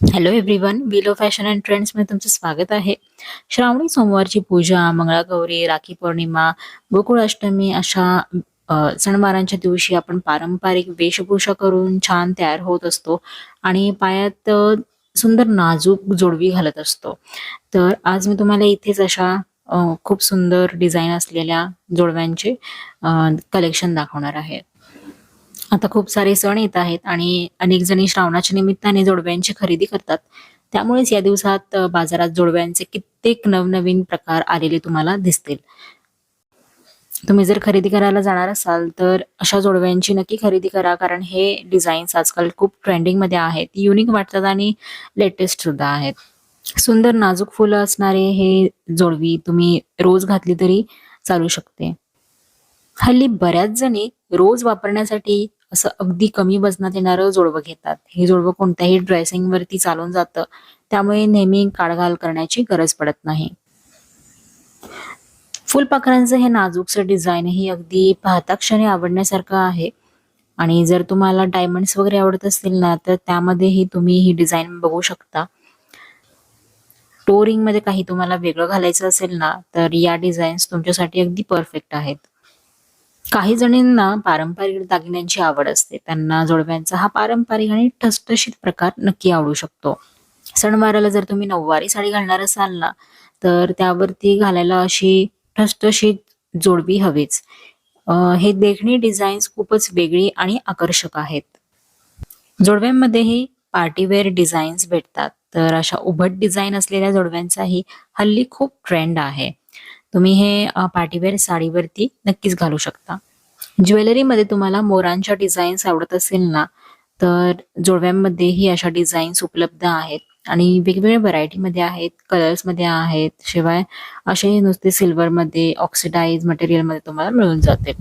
Hello everyone Willow fashion and ट्रेंड्समध्ये तुमचं स्वागत आहे. श्रावणी सोमवारची पूजा मंगळागौरी राखी पौर्णिमा गोकुळाष्टमी अशा सणवारांच्या दिवशी आपण पारंपरिक वेशभूषा करून छान तयार होत असतो आणि पायात सुंदर नाजूक जोडवी घालत असतो. तर आज मी तुम्हाला इथेच अशा खूप सुंदर डिझाईन असलेल्या जोडव्यांचे कलेक्शन दाखवणार आहे. आता खूप सारे सण येत आहेत आणि अनेक जणी श्रावणाच्या निमित्ताने जोडव्यांची खरेदी करतात. त्यामुळेच या दिवसात बाजारात जोडव्यांचे कित्येक नवनवीन प्रकार आलेले तुम्हाला दिसतील. तुम्ही जर खरेदी करायला जाणार असाल तर अशा जोडव्यांची नक्की खरेदी करा कारण हे डिझाईन्स आजकाल खूप ट्रेंडिंगमध्ये आहेत युनिक वाटतात आणि लेटेस्ट सुद्धा आहेत. सुंदर नाजूक फुलं असणारे हे जोडवी तुम्ही रोज घातली तरी चालू शकते. हल्ली बऱ्याच जणी रोज वापरण्यासाठी असं अगदी कमी वजनात येणारं जोडवं घेतात. हे जोडवं कोणत्याही ड्रेसिंग वरती चालून जातं. त्यामुळे नेहमी काळघाल करण्याची गरज पडत नाही. फुलपाखरांचं हे नाजूकचं डिझाईन ही अगदी पाहता क्षणी आवडण्यासारखं आहे. आणि जर तुम्हाला डायमंड्स वगैरे आवडत असतील ना तर त्यामध्येही तुम्ही ही डिझाईन बघू शकता. टोरिंगमध्ये काही तुम्हाला वेगळं घालायचं असेल ना तर या डिझाईन्स तुमच्यासाठी अगदी परफेक्ट आहेत. काही जणींना पारंपरिक दागिन्यांची आवड असते. त्यांना जोडव्यांचा हा पारंपरिक आणि ठसठशीत प्रकार नक्की आवडू शकतो. सणवाराला जर तुम्ही नऊवारी साडी घालणार असाल ना तर त्यावरती घालायला अशी ठसठशीत जोडवी हवीच. हे देखणी डिझाईन्स खूपच वेगळी आणि आकर्षक आहेत. जोडव्यांमध्येही पार्टीवेअर डिझाईन्स भेटतात. तर अशा उभट डिझाईन असलेल्या जोडव्यांचाही हल्ली खूप ट्रेंड आहे. तुम्ही हे पार्टीवेअर साडीवरती नक्कीच घालू शकता. ज्वेलरीमध्ये तुम्हाला मोरांच्या डिझाईन्स आवडत असेल ना तर जोडव्यांमध्येही अशा डिझाईन्स उपलब्ध आहेत. आणि वेगवेगळ्या व्हरायटीमध्ये आहेत कलर्समध्ये आहेत शिवाय असे नुसते सिल्वरमध्ये ऑक्सिडाईज मटेरियलमध्ये तुम्हाला मिळून जाते.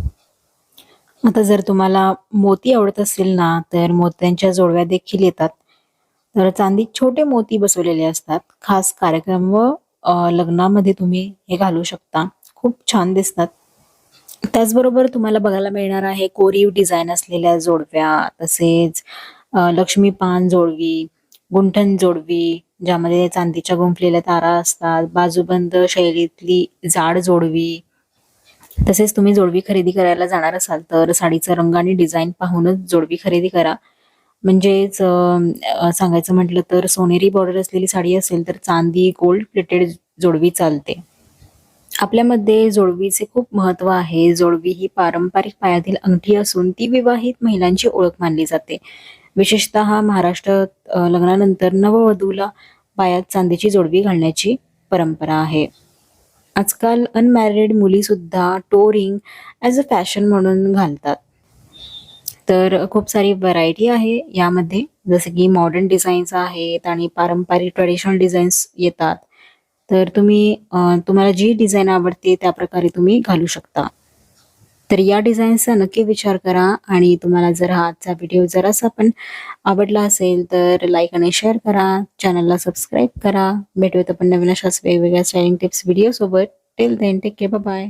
आता जर तुम्हाला मोती आवडत असेल ना तर मोत्यांच्या जोडव्या देखील येतात. तर चांदीत छोटे मोती बसवलेले असतात खास कार्यक्रम व लग्नामध्ये तुम्ही हे घालू शकता. खूप छान दिसतात. त्याचबरोबर तुम्हाला बघायला मिळणार आहे कोरीव डिझाईन असलेल्या जोडव्या तसेच लक्ष्मी पान जोडवी गुंठण जोडवी ज्यामध्ये चांदीच्या गुंफलेल्या तारा असतात बाजूबंद शैलीतली जाड जोडवी. तसेच तुम्ही जोडवी खरेदी करायला जाणार असाल तर साडीचा रंग आणि डिझाईन पाहूनच जोडवी खरेदी करा. म्हणजेच सांगायचं म्हटलं तर सोनेरी बॉर्डर असलेली साडी असेल तर चांदी गोल्ड प्लेटेड जोडवी चालते. आपल्यामध्ये जोडवीचे खूप महत्त्व आहे. जोडवी ही पारंपरिक पायातील अंगठी असून ती विवाहित महिलांची ओळख मानली जाते. विशेषतः महाराष्ट्रात लग्नानंतर नववधूला पायात चांदीची जोडवी घालण्याची परंपरा आहे. आजकाल अनमॅरिड मुली सुद्धा टोरिंग ॲज अ फॅशन म्हणून घालतात. तर खूप सारी व्हरायटी आहे यामध्ये. जसं की मॉडर्न डिझाईन्स आहेत आणि पारंपरिक ट्रेडिशनल डिझाईन्स येतात. तर तुम्ही तुम्हाला जी डिझाईन आवडते त्या प्रकारे तुम्ही घालू शकता. तर या डिझाईन्सचा नक्की विचार करा आणि तुम्हाला जर हा आजचा व्हिडिओ जरासा पण आवडला असेल तर लाईक आणि शेअर करा. चॅनलला सबस्क्राईब करा. भेटूयात आपण नवीन अशाच वेगवेगळ्या styling tips व्हिडिओसोबत tell till then take care bye